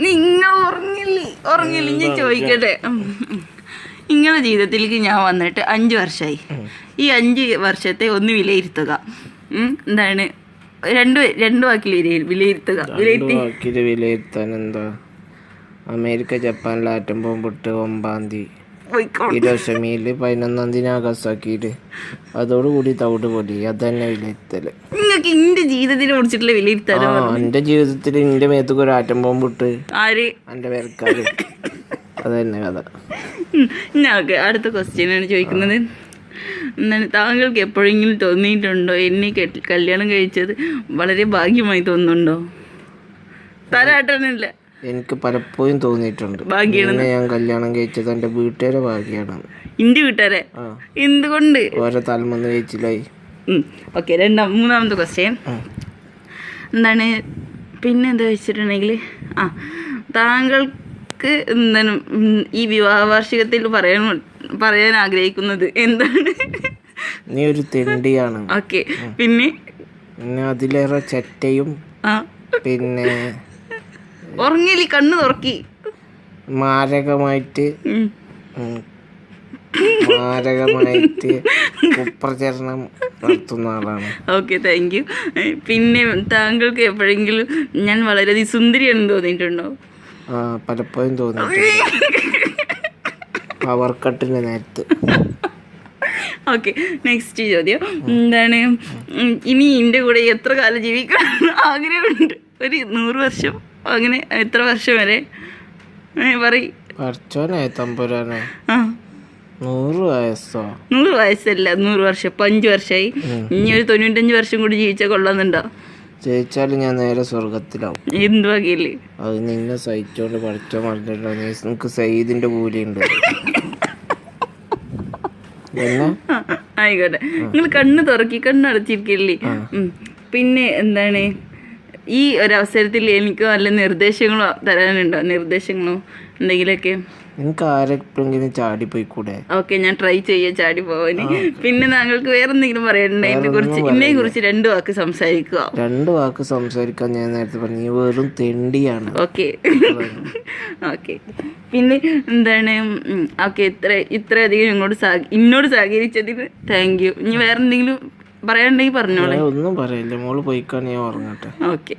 നിങ്ങൾ ഉറങ്ങില്ലേ ഉറങ്ങില്ല ഞാൻ ചോദിക്കട്ടെ. നിങ്ങളുടെ ജീവിതത്തിലേക്ക് ഞാൻ വന്നിട്ട് അഞ്ച് വർഷമായി ഈ അഞ്ച് വർഷത്തെ ഒന്ന് വിലയിരുത്തുക. എന്താണ്? രണ്ട് രണ്ട് വാക്കിൽ വിലയി- വിലയിരുത്തുക. വിലയിരുത്തി. വാക്കിൽ വിലയിരുത്താൻ എന്താ? അമേരിക്ക ജപ്പാനിൽ ആറ്റം ബോംബിട്ട് ഒമ്പാം തീയതി പതിനൊന്നാം തീയതി ആകാശാക്കിയിട്ട് അതോടുകൂടി തവിട് പൊടി. അതന്നെ തന്നെ നിങ്ങൾക്ക് എന്റെ ജീവിതത്തിനെ കുറിച്ചിട്ടുള്ള വിലയിരുത്താനോ എന്റെ ജീവിതത്തിൽ എന്റെ മേത്തൊക്കെ ഒരു ആറ്റം ബോംബിട്ട് ആര്? എന്റെ പേർക്കാര് അത് തന്നെ കഥ ഓക്കെ അടുത്ത ക്വസ്റ്റ്യൻ ആണ് ചോദിക്കുന്നത്. എന്താണ് താങ്കൾക്ക് എപ്പോഴെങ്കിലും തോന്നിയിട്ടുണ്ടോ? എന്നെ കല്യാണം കഴിച്ചത് വളരെ ഭാഗ്യമായി തോന്നുന്നുണ്ടോ? തരാട്ടനില്ല എനിക്ക് പലപ്പോഴും തോന്നിയിട്ടുണ്ട്. ഭാഗ്യമാണ് ഞാൻ കല്യാണം കഴിച്ചത് എന്റെ വീട്ടുകാരെ ഭാഗ്യാണ്. എന്റെ വീട്ടുകാരെ? എന്തുകൊണ്ട്? ഓരോ തലമന്ന് കഴിച്ചില്ലായി ഓക്കെ രണ്ടാം മൂന്നാമത്തെ ക്വസ്റ്റ്യൻ എന്താണ്? പിന്നെ എന്താ വെച്ചിട്ടുണ്ടെങ്കിൽ ആ താങ്കൾക്ക് എന്താണ് ഈ വിവാഹ വാർഷികത്തിൽ പറയാൻ പറയാൻ ആഗ്രഹിക്കുന്നത് എന്താണ്? നീ ഒരു തെണ്ടിയാണ്. ഓക്കെ പിന്നെ? അതിലേറെ ചെറ്റയും പിന്നെ ഉറങ്ങിയില്ല? കണ്ണു തുറക്കി. മാരകമായിട്ട് മാരകമായിട്ട് കുപ്രചരണം നടത്തുന്ന ആളാണ് ഓക്കെ താങ്ക് യു പിന്നെ താങ്കൾക്ക് എപ്പോഴെങ്കിലും ഞാൻ വളരെയധികം സുന്ദരിയാണെന്ന് തോന്നിയിട്ടുണ്ടോ? പലപ്പോഴും തോന്നി പവർ കട്ടിന്റെ നേരത്ത്. ഓക്കെ നെക്സ്റ്റ് ചോദ്യം. എന്താണ് ഇനി എന്റെ കൂടെ എത്ര കാലം ജീവിക്കാൻ ആഗ്രഹമുണ്ട്? ഒരു നൂറ് വർഷം അങ്ങനെ എത്ര വർഷം വരെ? പറയും. പഠിച്ചോനെ തമ്പുരാനെ. ആ. നൂറ് വയസ്സോ? നൂറ് വയസ്സല്ല നൂറ് വർഷം ഇപ്പൊ അഞ്ചു വർഷമായി ഇനി ഒരു തൊണ്ണൂറ്റഞ്ച് വർഷം കൂടി ജീവിച്ചാൽ കൊള്ളാന്നുണ്ടോ? ജയിച്ചാലും ഞാൻ നേരെ സ്വർഗത്തിലാവും എന്ത് വകയിൽ? അത് നിന്നെ സഹിച്ചോണ്ട് പഠിച്ചോ പറഞ്ഞിട്ടോ നിനക്ക് സയ്യിദിന്റെ കൂലിയുണ്ട്. ആയിക്കോട്ടെ. നിങ്ങൾ കണ്ണ് തുറക്കി കണ്ണടച്ചിരിക്കില്ലേ. പിന്നെ എന്താണ്? ഈ ഒരവസരത്തിൽ എനിക്ക് വല്ല നിർദ്ദേശങ്ങളോ തരാനുണ്ടോ? നിർദ്ദേശങ്ങളോ എന്തെങ്കിലുമൊക്കെ? നിനക്ക് ചാടി പോയിക്കൂടെ ഓക്കെ ഞാൻ ട്രൈ ചെയ്യാം ചാടി പോവാന് പിന്നെ താങ്കൾക്ക് വേറെ എന്തെങ്കിലും പറയണ്ടേ എന്നെ കുറിച്ച് എന്നെ കുറിച്ച് രണ്ടു വാക്ക് സംസാരിക്കുക. രണ്ട് വാക്ക് സംസാരിക്കാൻ ഞാൻ നേരത്തെ പറഞ്ഞു. നീ വെറും തെണ്ടിയാണ്. ഓക്കെ. ഓക്കെ. പിന്നെ എന്താണ് ഓക്കെ ഇത്ര ഇത്രയധികം ഇങ്ങോട്ട് ഇന്നോട് സഹകരിച്ചതിന് താങ്ക് യു ഇനി വേറെ എന്തെങ്കിലും പറയാനുണ്ടെങ്കിൽ പറഞ്ഞോളെ. ഒന്നും പറയില്ല. മോൾ പോയിക്കാൻ ഞാൻ ഉറങ്ങട്ടെ. ഓക്കെ.